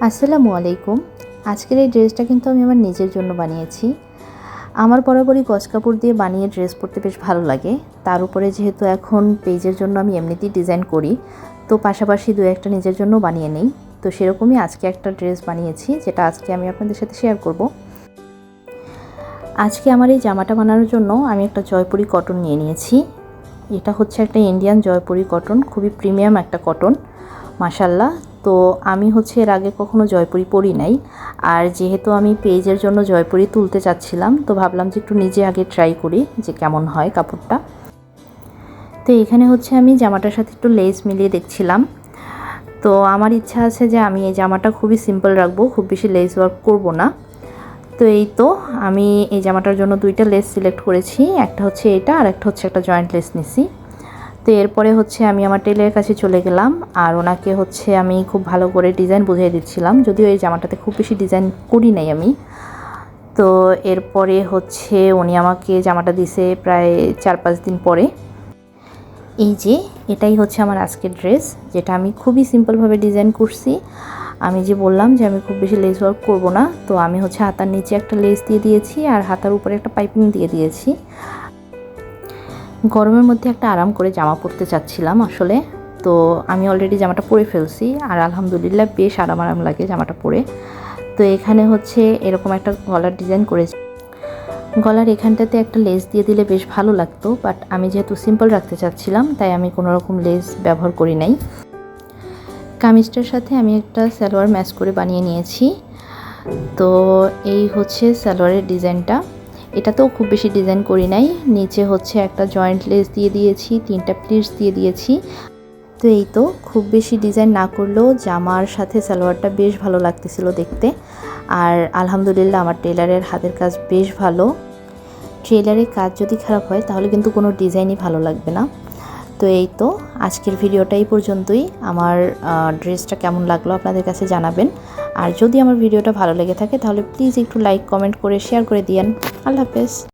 আসসালামু আলাইকুম। আজকের এই ড্রেসটা কিন্তু আমি আমার নিজের জন্য বানিয়েছি। আমার বরাবরই গজ কাপড় দিয়ে বানিয়ে ড্রেস পরতে বেশ ভালো লাগে। তার উপরে যেহেতু এখন পেজের জন্য আমি এমনিতেই ডিজাইন করি, তো পাশাপাশি দু একটা নিজের জন্য বানিয়ে নিই। তো সেরকমই আজকে একটা ড্রেস বানিয়েছি, যেটা আজকে আমি আপনাদের সাথে শেয়ার করব। আজকে আমার এই জামাটা বানানোর জন্য আমি একটা জয়পুরি কটন নিয়ে নিয়েছি। এটা হচ্ছে একটা ইন্ডিয়ান জয়পুরি কটন, খুবই প্রিমিয়াম একটা কটন। মাসাল্লাহ তো আমি হচ্ছে এর আগে কখনো জয়পুরি পরি নাই। আর যেহেতু আমি পেজের জন্য জয়পুরি তুলতে চাচ্ছিলাম, তো ভাবলাম যে একটু নিজে আগে ট্রাই করি যে কেমন হয় কাপড়টা। তো এখানে হচ্ছে আমি জামাটার সাথে একটু লেস মিলিয়ে দেখছিলাম। তো আমার ইচ্ছা আছে যে আমি এই জামাটা খুবই সিম্পল রাখব, খুব বেশি লেস ওয়ার্ক করব না। তো এই তো আমি এই জামাটার জন্য দুইটা লেস সিলেক্ট করেছি, একটা হচ্ছে এটা আর একটা হচ্ছে একটা জয়েন্ট লেস নিছি। তো এরপরে হচ্ছে আমি আমার টেলের কাছে চলে গেলাম আর ওনাকে হচ্ছে আমি খুব ভালো করে ডিজাইন বুঝিয়ে দিচ্ছিলাম। যদিও এই জামাটাতে খুব বেশি ডিজাইন করি নাই আমি। তো এরপরে হচ্ছে উনি আমাকে জামাটা দিছে প্রায় চার পাঁচ দিন পরে। এই যে, এটাই হচ্ছে আমার আজকের ড্রেস, যেটা আমি খুবই সিম্পলভাবে ডিজাইন করছি। আমি যে বললাম যে আমি খুব বেশি লেস ওয়ার্ক করব না, তো আমি হচ্ছে হাতার নিচে একটা লেস দিয়ে দিয়েছি আর হাতার উপরে একটা পাইপিং দিয়ে দিয়েছি। গরমের মধ্যে একটা আরাম করে জামা পরতে চাচ্ছিলাম আসলে। তো আমি অলরেডি জামাটা পরে ফেলছি আর আলহামদুলিল্লাহ বেশ আরাম আরাম লাগে জামাটা পরে। তো এখানে হচ্ছে এরকম একটা গলার ডিজাইন করেছি। গলার এখানটাতে একটা লেস দিয়ে দিলে বেশ ভালো লাগতো বাট আমি যেহেতু সিম্পল রাখতে চাচ্ছিলাম, তাই আমি কোনো রকম লেস ব্যবহার করি নাই। কামিজটার সাথে আমি একটা সালোয়ার ম্যাচ করে বানিয়ে নিয়েছি। তো এই হচ্ছে সালোয়ারের ডিজাইনটা এটাতেও খুব বেশি ডিজাইন করি নাই। নিচে হচ্ছে একটা জয়েন্ট লেস দিয়ে দিয়েছি, তিনটা প্লিটস দিয়ে দিয়েছি। তো এই তো, খুব বেশি ডিজাইন না করলেও জামার সাথে সালোয়ারটা বেশ ভালো লাগতেছিল দেখতে। আর আলহামদুলিল্লাহ আমার টেলারের হাতের কাজ বেশ ভালো। ট্রেলারের কাজ যদি খারাপ হয়, তাহলে কিন্তু কোনো ডিজাইনই ভালো লাগবে না। তো এই তো, আজকের ভিডিওটাই পর্যন্তই। আমার ড্রেসটা কেমন লাগল আপনাদের কাছে জানাবেন। আর যদি আমার ভিডিওটা ভালো লেগে থাকে তাহলে প্লিজ একটু লাইক, কমেন্ট করে, শেয়ার করে দিয়েন। আল্লাহ হাফেজ।